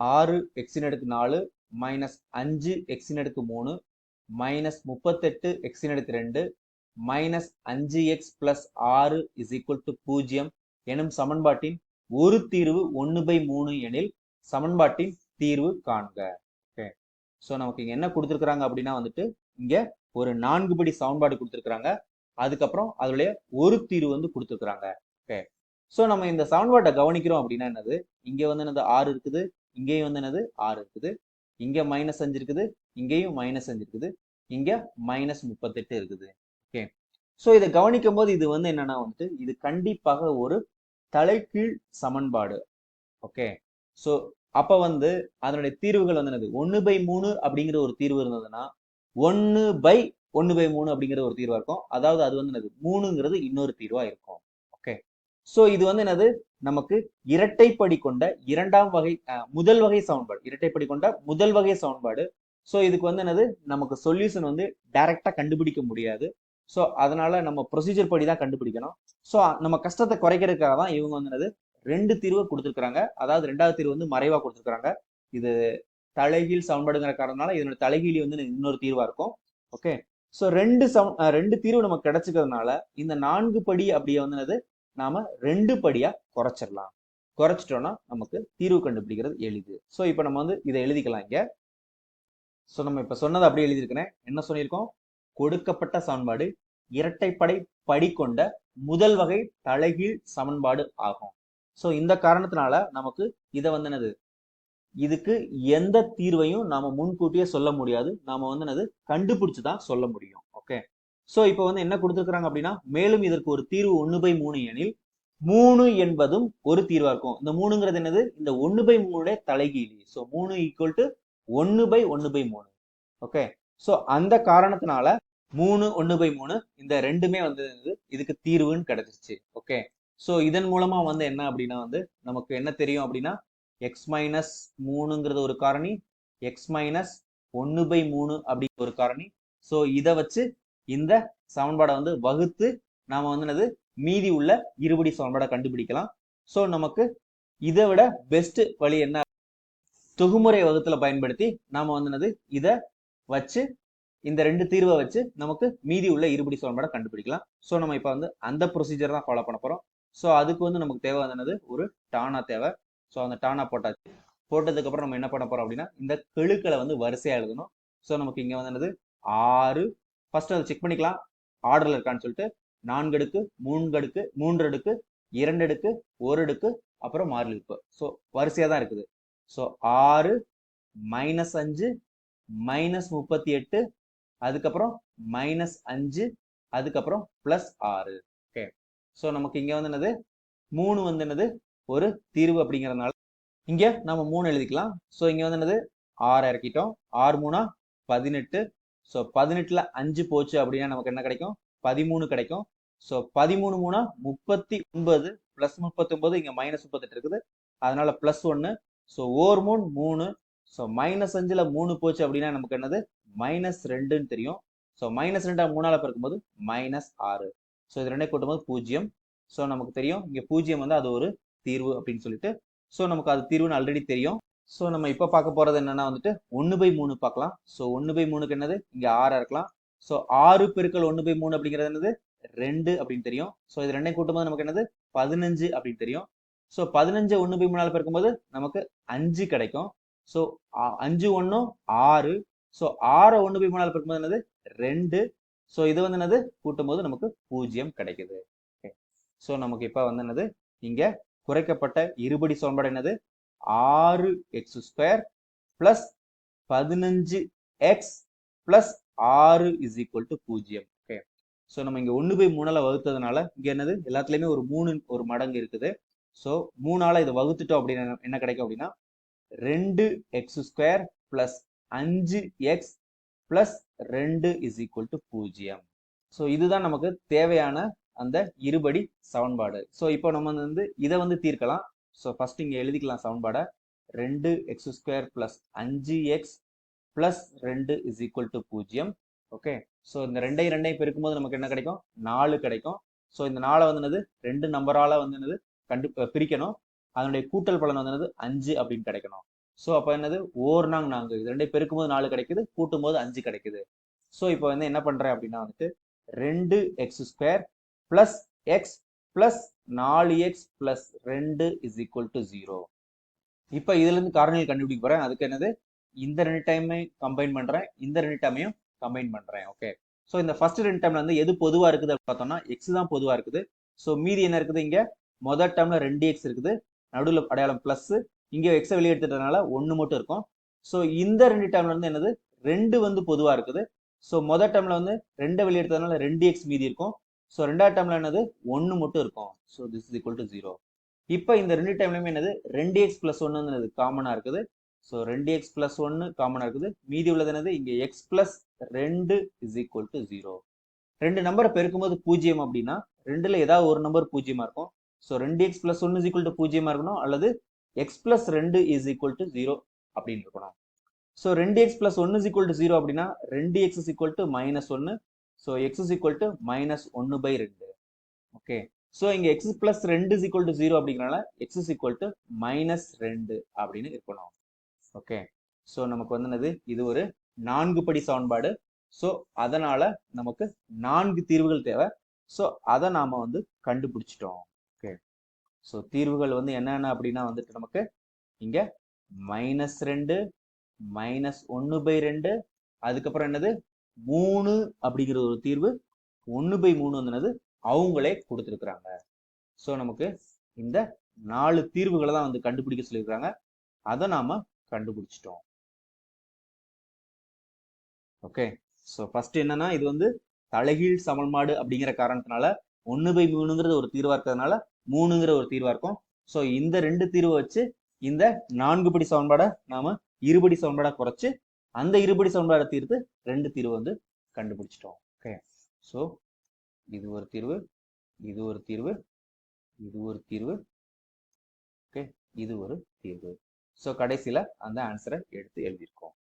ஆறு எக்ஸின் அடுக்கு நாலு மைனஸ் அஞ்சு எக்ஸின் அடுக்கு மூணு மைனஸ் முப்பத்தெட்டு எக்ஸின் அடுக்கு ரெண்டு மைனஸ் அஞ்சு எக்ஸ் பிளஸ் ஆறு இஸ் ஈக்குவல் டு பூஜ்ஜியம் எனும் சமன்பாட்டின் ஒரு தீர்வு ஒன்று பை மூணு எனில் சமன்பாட்டின் தீர்வு காண்க. ஓகே ஸோ நமக்கு இங்கே என்ன கொடுத்துருக்குறாங்க அப்படின்னா வந்துட்டு இங்கே ஒரு நான்கு படி சமன்பாடு கொடுத்துருக்குறாங்க. அதுக்கப்புறம் அதுல ஒரு தீர்வு வந்து கொடுத்துருக்குறாங்க. ஓகே ஸோ நம்ம இந்த சமன்பாட்டை கவனிக்கிறோம் அப்படின்னா என்னது? இங்கே வந்து என்னது? ஆறு இருக்குது. இங்கேயும் வந்து என்னது? ஆறு இருக்குது. இங்கே மைனஸ் அஞ்சு இருக்குது. இங்கேயும் மைனஸ் அஞ்சு இருக்குது. இங்கே மைனஸ் முப்பத்தெட்டு இருக்குது. ஓகே ஸோ இதை கவனிக்கும் போது இது வந்து என்னன்னா வந்துட்டு இது கண்டிப்பாக ஒரு தலைகீழ் சமன்பாடு. ஓகே ஸோ அப்போ வந்து அதனுடைய தீர்வுகள் வந்து என்னது? ஒன்று பை மூணு அப்படிங்கிற ஒரு தீர்வு இருந்ததுன்னா ஒன்று பை ஒன்று பை மூணு அப்படிங்கிற ஒரு தீர்வாக இருக்கும். அதாவது அது வந்து என்னது? மூணுங்கிறது இன்னொரு தீர்வாக இருக்கும். ஸோ இது வந்து என்னது? நமக்கு இரட்டைப்படி கொண்ட இரண்டாம் வகை முதல் வகை சமன்பாடு. இரட்டைப்படி கொண்ட முதல் வகை சமன்பாடு. ஸோ இதுக்கு வந்து என்னது? நமக்கு சொல்யூஷன் வந்து டைரக்டா கண்டுபிடிக்க முடியாது. ஸோ அதனால நம்ம ப்ரொசீஜர் படி தான் கண்டுபிடிக்கணும். ஸோ நம்ம கஷ்டத்தை குறைக்கிறதுக்காக தான் இவங்க வந்து என்னது? ரெண்டு தீர்வை கொடுத்துருக்குறாங்க. அதாவது ரெண்டாவது தீர்வு வந்து மறைவா கொடுத்துருக்காங்க இது தலைகீழ் சமன்பாடுங்கிற காரணனால இதனோட தலைகீழி வந்து இன்னொரு தீர்வா இருக்கும். ஓகே ஸோ ரெண்டு சம் ரெண்டு தீர்வு நமக்கு கிடைச்சிக்கிறதுனால இந்த நான்கு படி அப்படியே வந்து என்னது? நாம ரெண்டு படியா குறைச்சிடலாம் குறைச்சிட்டோம்னா நமக்கு தீர்வு கண்டுபிடிக்கிறது எளிது. ஸோ இப்போ நம்ம வந்து இதை எழுதிக்கலாம் இங்க. ஸோ நம்ம இப்போ சொன்னதை அப்படியே எழுதியிருக்கிறேன். என்ன சொல்லியிருக்கோம்? கொடுக்கப்பட்ட சமன்பாடு இரட்டைப்படை படி கொண்ட முதல் வகை தலைகீழ் சமன்பாடு ஆகும். ஸோ இந்த காரணத்தினால நமக்கு இதை வந்து என்னது? இதுக்கு எந்த தீர்வையும் நாம முன்கூட்டியே சொல்ல முடியாது. நாம வந்து என்னது? கண்டுபிடிச்சு தான் சொல்ல முடியும். ஸோ இப்போ வந்து என்ன கொடுத்துருக்காங்க அப்படின்னா மேலும் இதற்கு ஒரு தீர்வு ஒன்று பை மூணு எனில் மூணு என்பதும் ஒரு தீர்வா இருக்கும். இந்த மூணுங்கிறது என்னது? இந்த ஒன்று பை மூணுடைய தலைகீழி. ஸோ மூணு ஈக்குவல் டு ஒன்று பை ஒன்று பை மூணு. ஓகே ஸோ அந்த காரணத்தினால மூணு ஒன்று பை மூணு இந்த ரெண்டுமே வந்து இதுக்கு தீர்வுன்னு கிடைச்சிருச்சு. ஓகே ஸோ இதன் மூலமா வந்து என்ன அப்படின்னா வந்து நமக்கு என்ன தெரியும் அப்படின்னா எக்ஸ் மைனஸ் மூணுங்கிறது ஒரு காரணி எக்ஸ் மைனஸ் ஒன்று பை மூணு அப்படிங்கிற ஒரு காரணி. ஸோ இதை வச்சு இந்த சமன்பாடை வந்து வகுத்து நாம வந்து என்னது? மீதி உள்ள இருபடி சமன்பாடை கண்டுபிடிக்கலாம். ஸோ நமக்கு இதை விட பெஸ்ட் வழி என்ன? தொகுமுறை வகுத்துல பயன்படுத்தி நாம வந்து என்னது? இதை வச்சு இந்த ரெண்டு தீர்வை வச்சு நமக்கு மீதி உள்ள இருபடி சமன்பாடை கண்டுபிடிக்கலாம். ஸோ நம்ம இப்போ வந்து அந்த ப்ரொசீஜர் தான் ஃபாலோ பண்ண போறோம். ஸோ அதுக்கு வந்து நமக்கு தேவை வந்து என்னது? ஒரு டானா தேவை. ஸோ அந்த டானா போட்டாச்சு. போட்டதுக்கு அப்புறம் நம்ம என்ன பண்ண போறோம் அப்படின்னா இந்த கெழுக்களை வந்து வரிசையா எழுதணும். ஸோ நமக்கு இங்க வந்து என்னது? ஆறு ஃபர்ஸ்ட் அதை செக் பண்ணிக்கலாம். ஆர்டரில் இருக்கான்னு சொல்லிட்டு நான்கு அடுக்கு மூன்று அடுக்கு மூன்று அடுக்கு இரண்டு அடுக்கு ஒரு அடுக்கு அப்புறம் மாறிலிப்பு ஸோ வரிசையாக தான் இருக்குது. ஸோ ஆறு மைனஸ் அஞ்சு மைனஸ் முப்பத்தி எட்டு அதுக்கப்புறம் மைனஸ் அஞ்சு அதுக்கப்புறம் பிளஸ் ஆறு. ஓகே ஸோ நமக்கு இங்கே வந்து என்னது? மூணு வந்து என்னது? ஒரு தீர்வு அப்படிங்கிறதுனால இங்கே நம்ம மூணு எழுதிக்கலாம். ஸோ இங்கே வந்து என்னது? ஆறு இறக்கிட்டோம். ஆறு மூணா பதினெட்டு ஸோ பதினெட்டுல அஞ்சு போச்சு அப்படின்னா நமக்கு என்ன கிடைக்கும்? பதிமூணு கிடைக்கும். ஸோ பதிமூணு மூணா முப்பத்தி ஒன்பது பிளஸ் முப்பத்தி ஒன்பது இங்க மைனஸ் முப்பத்தெட்டு இருக்குது. அதனால பிளஸ் ஒன்னு ஸோ ஓர் மூணு மூணு. ஸோ மைனஸ் அஞ்சுல மூணு போச்சு அப்படின்னா நமக்கு என்னது? மைனஸ் ரெண்டுன்னு தெரியும். ஸோ மைனஸ் ரெண்டா மூணால பிறக்கும்போது மைனஸ் ஆறு. ஸோ இது ரெண்டே கூட்டும்போது பூஜ்ஜியம். ஸோ நமக்கு தெரியும். இங்க பூஜ்ஜியம் வந்து அது ஒரு தீர்வு அப்படின்னு சொல்லிட்டு. ஸோ நமக்கு அது தீர்வுன்னு ஆல்ரெடி தெரியும். ஸோ நம்ம இப்போ பார்க்க போறது என்னென்னா வந்துட்டு ஒன்று பை மூணு பார்க்கலாம். ஸோ ஒன்று பை மூணுக்கு என்னது? இங்கே ஆறாக இருக்கலாம். ஸோ ஆறு பெருக்கள் ஒன்று பை மூணு அப்படிங்கிறது என்னது? ரெண்டு அப்படின்னு தெரியும். ஸோ இது ரெண்டையும் கூட்டும்போது நமக்கு என்னது? பதினஞ்சு அப்படின்னு தெரியும். ஸோ பதினஞ்சு ஒன்று பை மூணால் பெருக்கும்போது நமக்கு அஞ்சு கிடைக்கும். ஸோ அஞ்சு ஒன்றும் ஆறு. ஸோ ஆறை ஒன்று பை மூணால் பெருக்கும்போது என்னது? ரெண்டு. ஸோ இது வந்து என்னது? கூட்டும்போது நமக்கு பூஜ்ஜியம் கிடைக்குது. ஓகே ஸோ நமக்கு இப்போ வந்து என்னது? இங்கே குறைக்கப்பட்ட இருபடி சமன்பாடு என்னது? ஆறு எக்ஸ் ஸ்கொயர் பிளஸ் பதினஞ்சு எக்ஸ் பிளஸ் ஆறு இஸ் ஈக்குவல் டு பூஜ்ஜியம். ஓகே ஸோ நம்ம இங்க ஒன்று போய் மூணால வகுத்ததுனால இங்க என்னது? எல்லாத்துலயுமே ஒரு மூணு ஒரு மடங்கு இருக்குது. ஸோ மூணால இதை வகுத்துட்டோம் அப்படின்னு என்ன கிடைக்கும் அப்படின்னா ரெண்டு எக்ஸ் ஸ்கொயர் பிளஸ் அஞ்சு எக்ஸ் பிளஸ் ரெண்டு இஸ் ஈக்குவல் டு பூஜ்ஜியம். ஸோ இதுதான் நமக்கு தேவையான அந்த இருபடி சமன்பாடு. ஸோ இப்போ நம்ம வந்து இதை வந்து தீர்க்கலாம். ஸோ ஃபர்ஸ்ட் இங்கே எழுதிக்கலாம் சமன்பாடை ரெண்டு எக்ஸ் ஸ்கொயர் பிளஸ் அஞ்சு எக்ஸ் பிளஸ் ரெண்டு இஸ் ஈக்குவல் டு பூஜ்ஜியம் ஓகே ஸோ இந்த ரெண்டையும் ரெண்டையும் பெருக்கும்போது நமக்கு என்ன கிடைக்கும்? நாலு கிடைக்கும். ஸோ இந்த நாளை வந்து என்னது? ரெண்டு நம்பரால் வந்து என்னது? கண்டு பிரிக்கணும். அதனுடைய கூட்டல் பலன் வந்து என்னது? அஞ்சு அப்படின்னு கிடைக்கணும். ஸோ அப்போ என்னது? ஓர் நாங் நான்கு இது ரெண்டையும் பெருக்கும் போது நாலு கிடைக்குது கூட்டும் போது அஞ்சு கிடைக்குது. ஸோ இப்போ வந்து என்ன பண்ணுறேன் அப்படின்னா வந்துட்டு ரெண்டு x square plus x plus நாலு எக்ஸ் பிளஸ் ரெண்டு இஸ் ஈக்குவல் டு ஜீரோ இப்போ இதுல இருந்து காரணிகள் கண்டுபிடிக்க போறேன். அதுக்கு என்னது? இந்த ரெண்டு டைமே கம்பைன் பண்றேன். இந்த ரெண்டு டைமையும் கம்பைன் பண்றேன். ஓகே ஸோ இந்த ஃபர்ஸ்ட் ரெண்டு டைம்ல வந்து எது பொதுவா இருக்குது பார்த்தோம்னா எக்ஸ் தான் பொதுவா இருக்குது. ஸோ மீதி என்ன இருக்குது இங்க? முதல் டைம்ல ரெண்டு எக்ஸ் இருக்குது. நடுவில் அடையாளம் பிளஸ் இங்க எக்ஸை வெளியே எடுத்துட்டதுனால ஒன்று மட்டும் இருக்கும். ஸோ இந்த ரெண்டு டைம்ல வந்து என்னது? ரெண்டு வந்து பொதுவா இருக்குது. ஸோ மொதல் டைம்ல வந்து ரெண்டை வெளியே எடுத்ததுனால ரெண்டு எக்ஸ் மீதி இருக்கும். ஸோ ரெண்டாவது டைம்ல என்னது? ஒன்று மட்டும் இருக்கும். So this is equal to zero இப்போ இந்த ரெண்டு டைம்லயுமே என்னது? ரெண்டு எக்ஸ் பிளஸ் ஒன்னு காமனா இருக்குது. ஸோ ரெண்டு எக்ஸ் பிளஸ் ஒன்னு காமனா இருக்குது. மீதி உள்ளது என்னது? இங்க எக்ஸ் பிளஸ் ரெண்டு இஸ் ஈக்குவல் டு ஜீரோ ரெண்டு நம்பரை பெருக்கும்போது பூஜ்ஜியம் அப்படின்னா ரெண்டுல ஏதாவது ஒரு நம்பர் பூஜ்ஜியமா இருக்கும். ஸோ ரெண்டு எக்ஸ் பிளஸ் ஒன்னு இஸ் ஈக்குவல் டு பூஜ்ஜியமா இருக்கணும். அல்லது எக்ஸ் பிளஸ் ரெண்டு இஸ் ஈக்குவல் டு ஜீரோ அப்படின்னு இருக்கணும். ஸோ ரெண்டு எக்ஸ் பிளஸ் ஒன்னு இஸ் ஈக்குவல் டு ஜீரோ அப்படின்னா ரெண்டு x is equal to minus ஒன்னு so x is equal to minus ஒன்னு பை ரெண்டு ஓகே ஸோ இங்கே எக்ஸ் பிளஸ் ரெண்டு இஸ் ஈக்குவல் டு ஜீரோ அப்படிங்கிறனால x is equal to minus ரெண்டு அப்படின்னு இருக்கணும். ஓகே ஸோ நமக்கு வந்து என்னது? இது ஒரு நான்கு படி சமன்பாடு. ஸோ அதனால நமக்கு நான்கு தீர்வுகள் தேவை. ஸோ அதை நாம் வந்து கண்டுபிடிச்சிட்டோம். ஓகே ஸோ தீர்வுகள் வந்து என்னென்ன அப்படின்னா வந்துட்டு நமக்கு இங்கே மைனஸ் ரெண்டு மைனஸ் ஒன்று பை ரெண்டு அதுக்கப்புறம் என்னது? மூணு அப்படிங்கிற ஒரு தீர்வு. ஒன்று பை மூணு வந்தனது அவங்களே கொடுத்துருக்குறாங்க. ஸோ நமக்கு இந்த நாலு தீர்வுகளை தான் வந்து கண்டுபிடிக்க சொல்லியிருக்காங்க. அதை நாம கண்டுபிடிச்சிட்டோம். ஓகே ஸோ ஃபர்ஸ்ட் என்னன்னா இது வந்து தலைகீழ் சமன்பாடு அப்படிங்கிற காரணத்தினால ஒன்று பை மூணுங்கிறது ஒரு தீர்வா இருக்கிறதுனால மூணுங்கிற ஒரு தீர்வா இருக்கும். ஸோ இந்த ரெண்டு தீர்வை வச்சு இந்த நான்கு படி சமன்பாடை நாம இருபடி சமன்பாடாக குறைச்சு அந்த இருபடி சமன்பாடு தீர்த்து ரெண்டு தீர்வு வந்து கண்டுபிடிச்சிட்டோம். ஓகே ஸோ இது ஒரு தீர்வு இது ஒரு தீர்வு இது ஒரு தீர்வு. ஓகே இது ஒரு தீர்வு. ஸோ கடைசியில் அந்த ஆன்சரை எடுத்து எழுதியிருக்கோம்.